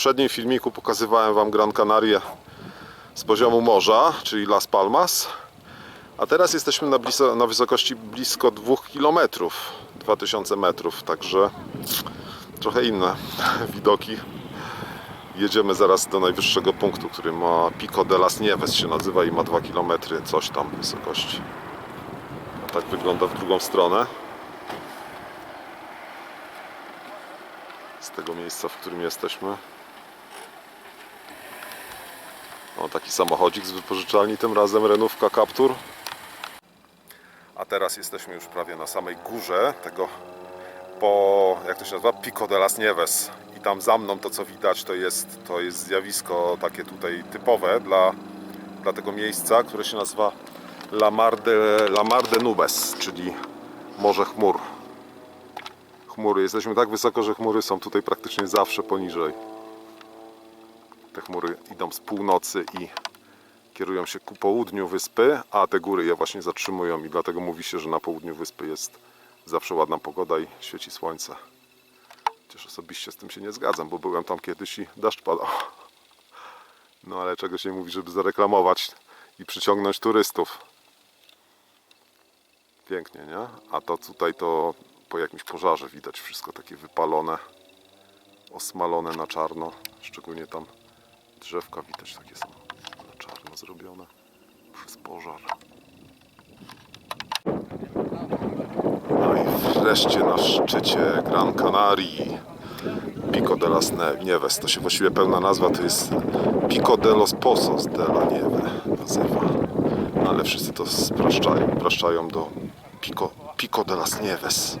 poprzednim filmiku pokazywałem Wam Gran Canaria z poziomu morza, czyli Las Palmas. A teraz jesteśmy na, blisko, na wysokości blisko 2 km, 2000 metrów, także trochę inne widoki. Jedziemy zaraz do najwyższego punktu, który ma Pico de las Nieves się nazywa i ma 2 km, coś tam wysokości. A tak wygląda w drugą stronę. Z tego miejsca, w którym jesteśmy. O, taki samochodzik z wypożyczalni, tym razem Renówka Captur. A teraz jesteśmy już prawie na samej górze tego po, jak to się nazywa, Pico de las Nieves. I tam za mną to co widać to jest, to jest zjawisko takie tutaj typowe dla, dla tego miejsca, które się nazywa La Mar de, La Mar de Nubes, czyli Morze Chmur. Chmury, jesteśmy tak wysoko, że chmury są tutaj praktycznie zawsze poniżej. Te chmury idą z północy i kierują się ku południu wyspy, a te góry je właśnie zatrzymują i dlatego mówi się, że na południu wyspy jest zawsze ładna pogoda i świeci słońce. Chociaż osobiście z tym się nie zgadzam, bo byłem tam kiedyś i deszcz padał. No ale czego się mówi, żeby zareklamować i przyciągnąć turystów. Pięknie, nie? A to tutaj to po jakimś pożarze widać wszystko takie wypalone, osmalone na czarno. Szczególnie tam drzewka widać takie są na czarno zrobione przez pożar. No i wreszcie na szczycie Gran Canarii. Pico de las Nieves. To się właściwie pełna nazwa to jest Pico de los Pozos de la Nieve nazywa. No, ale wszyscy to spraszczają, do Pico, Pico de las Nieves.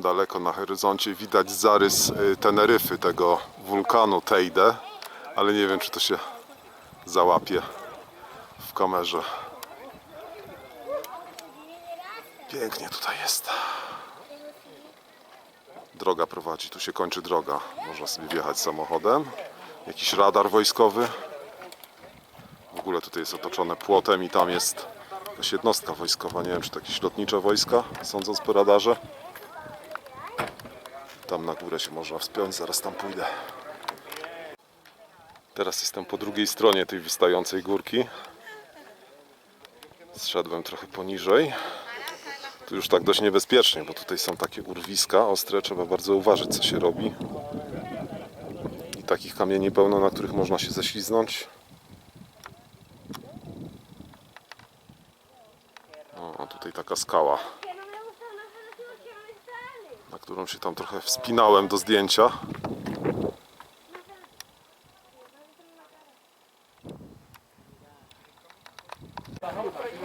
Daleko na horyzoncie widać zarys y, Teneryfy, tego wulkanu Teide, ale nie wiem czy to się załapie w kamerze. Pięknie tutaj jest. Droga prowadzi, tu się kończy droga. Można sobie wjechać samochodem. Jakiś radar wojskowy. W ogóle tutaj jest otoczone płotem i tam jest jakaś jednostka wojskowa. Nie wiem czy to jakieś lotnicze wojska, sądząc po radarze. Tam na górę się można wspiąć, zaraz tam pójdę. Teraz jestem po drugiej stronie tej wystającej górki. Zszedłem trochę poniżej. Tu już tak dość niebezpiecznie, bo tutaj są takie urwiska ostre, trzeba bardzo uważać co się robi. I takich kamieni pełno, na których można się ześliznąć. O, tutaj taka skała, którą się tam trochę wspinałem do zdjęcia.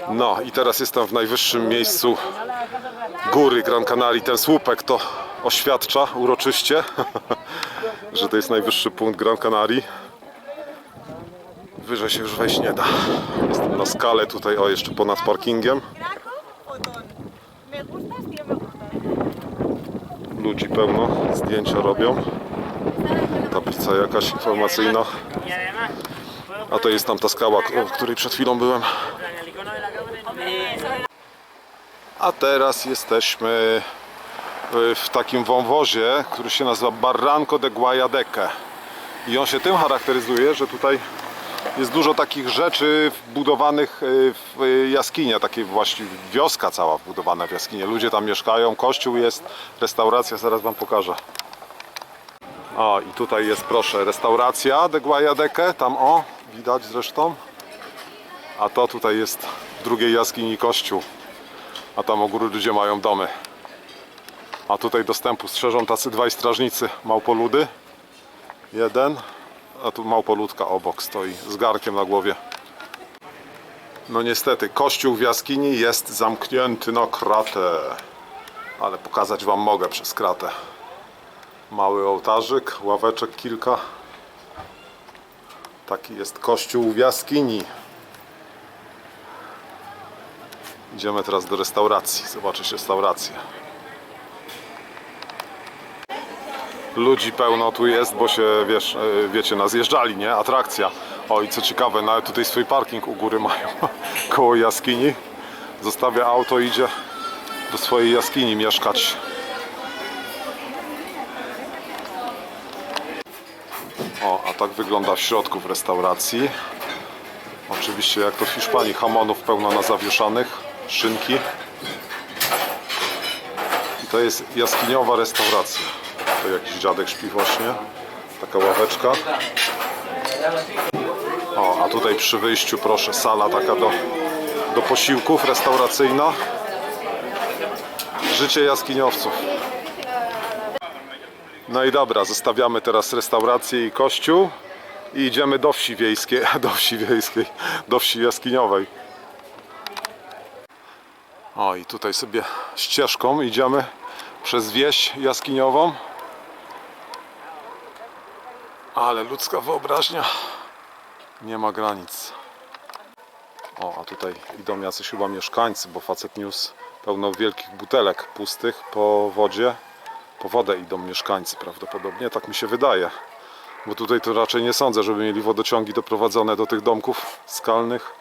No i teraz jestem w najwyższym miejscu góry Gran Canaria. Ten słupek to oświadcza uroczyście, że to jest najwyższy punkt Gran Canaria. Wyżej się już wejść nie da. Jestem na skale tutaj, o jeszcze ponad parkingiem. Ludzi pełno, zdjęcia robią. Tablica jakaś informacyjna. A to jest tam ta skała, o której przed chwilą byłem. A teraz jesteśmy w takim wąwozie, który się nazywa Barranco de Guayadeque. I on się tym charakteryzuje, że tutaj jest dużo takich rzeczy wbudowanych y, w y, jaskinie, takie właściwie wioska cała wbudowana w jaskinie. Ludzie tam mieszkają, kościół jest, restauracja, zaraz wam pokażę. O i tutaj jest proszę restauracja de Guayadeque, tam o, widać zresztą. A to tutaj jest w drugiej jaskini kościół a tam u góry ludzie mają domy. A tutaj dostępu strzeżą tacy dwaj strażnicy małpoludy. Jeden, a tu małpoludka obok stoi z garkiem na głowie. No niestety, kościół w jaskini jest zamknięty na kratę. Ale pokazać wam mogę przez kratę. Mały ołtarzyk, ławeczek kilka. Taki jest kościół w jaskini. Idziemy teraz do restauracji, zobaczyć restaurację. Ludzi pełno tu jest, bo się, wiesz, e, wiecie, nazjeżdżali, nie? Atrakcja. O i co ciekawe, nawet tutaj swój parking u góry mają, koło jaskini. Zostawia auto, idzie do swojej jaskini mieszkać. O, a tak wygląda w środku w restauracji. Oczywiście jak to w Hiszpanii hamonów pełno na zawieszanych, szynki. I to jest jaskiniowa restauracja. To jakiś dziadek śpi właśnie. Taka ławeczka. O, a tutaj przy wyjściu proszę sala taka do, do posiłków restauracyjna. Życie jaskiniowców. No i dobra, zostawiamy teraz restaurację i kościół i idziemy do wsi wiejskiej, do wsi wiejskiej, do wsi jaskiniowej. O i tutaj sobie ścieżką idziemy przez wieś jaskiniową. Ale ludzka wyobraźnia nie ma granic. O, a tutaj idą jacyś chyba mieszkańcy, bo facet niósł pełno wielkich butelek pustych po wodzie. Po wodę idą mieszkańcy prawdopodobnie, tak mi się wydaje. Bo tutaj to raczej nie sądzę, żeby mieli wodociągi doprowadzone do tych domków skalnych.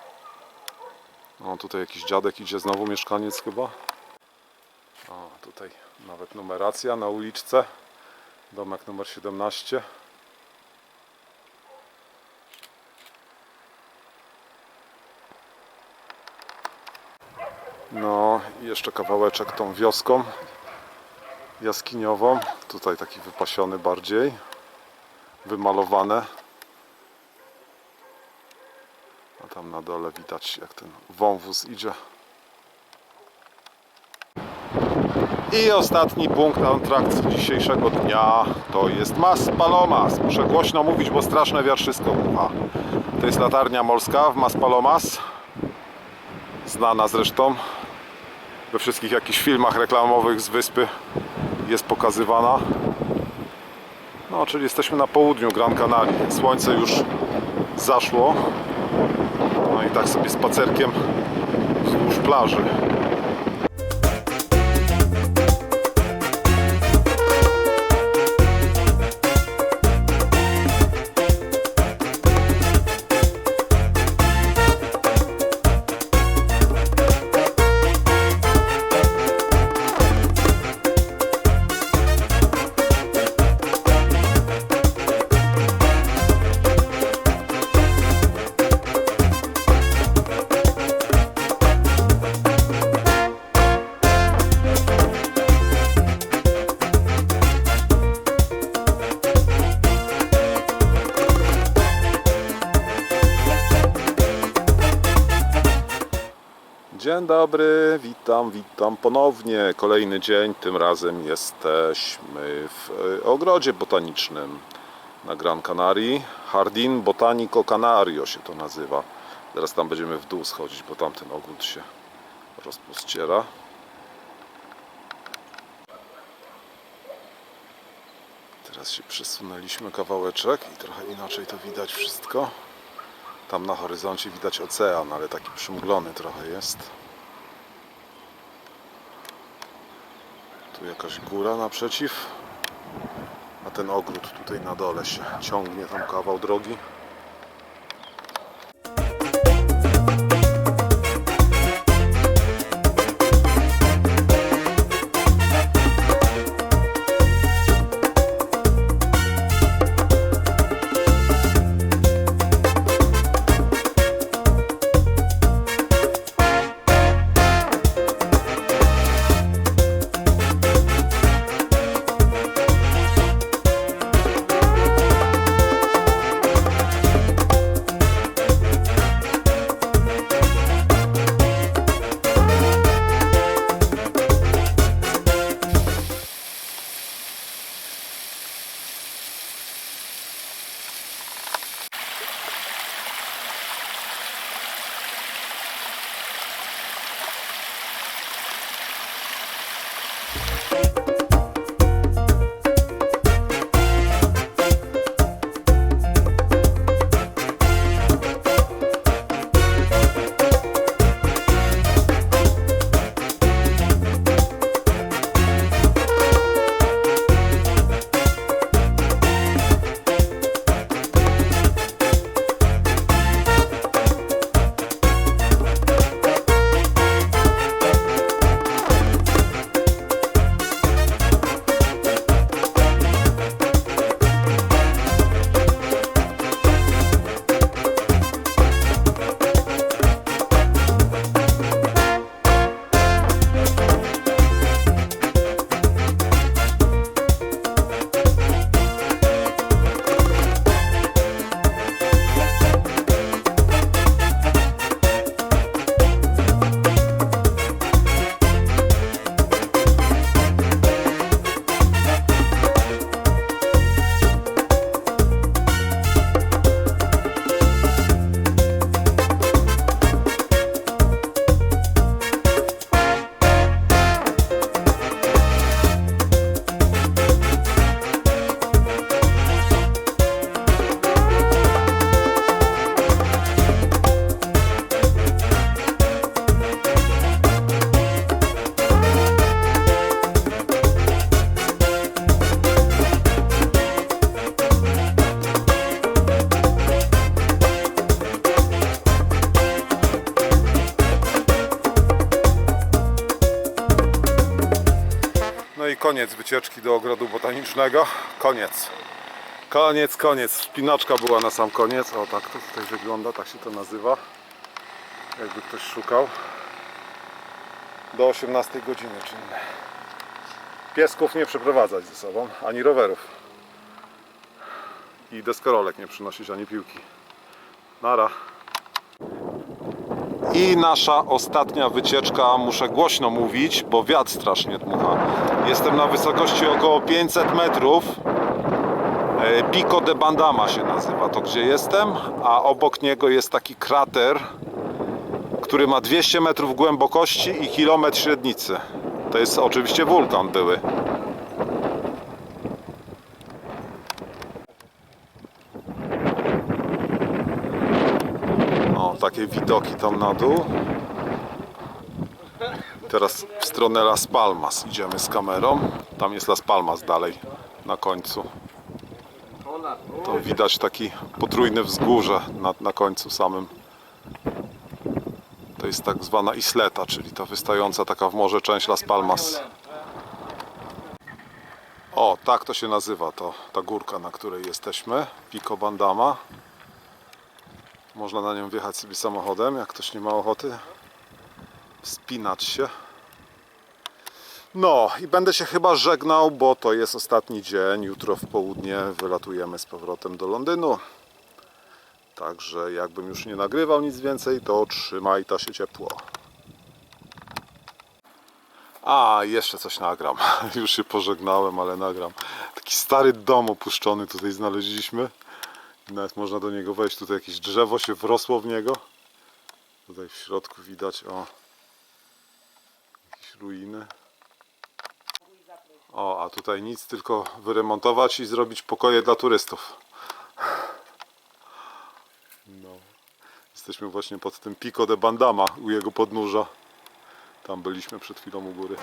O, tutaj jakiś dziadek idzie, znowu mieszkaniec chyba. O, tutaj nawet numeracja na uliczce. Domek numer 17. No jeszcze kawałeczek tą wioską jaskiniową. Tutaj taki wypasiony bardziej. Wymalowane. A tam na dole widać jak ten wąwóz idzie. I ostatni punkt atrakcji dzisiejszego dnia to jest Mas Palomas. Muszę głośno mówić, bo straszne wiatrzysko mucha. To jest latarnia morska w Mas Palomas. Znana zresztą we wszystkich jakichś filmach reklamowych z wyspy jest pokazywana. No, czyli jesteśmy na południu Gran Canaria. Słońce już zaszło. No i tak sobie spacerkiem wzdłuż plaży. Dzień dobry, witam, witam ponownie. Kolejny dzień, tym razem jesteśmy w e, ogrodzie botanicznym na Gran Canaria. Jardín Botanico Canario się to nazywa. Teraz tam będziemy w dół schodzić, bo tamten ogród się rozpościera. Teraz się przesunęliśmy kawałeczek i trochę inaczej to widać wszystko. Tam na horyzoncie widać ocean, ale taki przymglony trochę jest. Tu jakaś góra naprzeciw. A ten ogród tutaj na dole się ciągnie tam kawał drogi. Bye. Koniec wycieczki do ogrodu botanicznego. Koniec. Koniec, koniec. Wspinaczka była na sam koniec. O, tak to tutaj wygląda, tak się to nazywa. Jakby ktoś szukał. Do 18 godziny czynne. Piesków nie przeprowadzać ze sobą, ani rowerów. I deskorolek nie przynosić, ani piłki. Nara. I nasza ostatnia wycieczka, muszę głośno mówić, bo wiatr strasznie dmucha. Jestem na wysokości około 500 metrów. E, Pico de Bandama się nazywa to, gdzie jestem, a obok niego jest taki krater, który ma 200 metrów głębokości i kilometr średnicy. To jest oczywiście wulkan były. Takie widoki tam na dół. Teraz w stronę Las Palmas idziemy z kamerą. Tam jest Las Palmas dalej, na końcu. To widać taki potrójne wzgórze na, na końcu samym. To jest tak zwana Isleta, czyli ta wystająca taka w morze część Las Palmas. O, tak to się nazywa, to ta górka, na której jesteśmy. Pico Bandama. Można na nią wjechać sobie samochodem, jak ktoś nie ma ochoty. Spinać się. No i będę się chyba żegnał, bo to jest ostatni dzień. Jutro w południe wylatujemy z powrotem do Londynu. Także jakbym już nie nagrywał nic więcej, to trzymaj ta się ciepło. A, jeszcze coś nagram. Już się pożegnałem, ale nagram. Taki stary dom opuszczony tutaj znaleźliśmy. Nawet można do niego wejść. Tutaj jakieś drzewo się wrosło w niego. Tutaj w środku widać o jakieś ruiny. O, a tutaj nic, tylko wyremontować i zrobić pokoje dla turystów. No. Jesteśmy właśnie pod tym Pico de Bandama, u jego podnóża. Tam byliśmy przed chwilą u góry.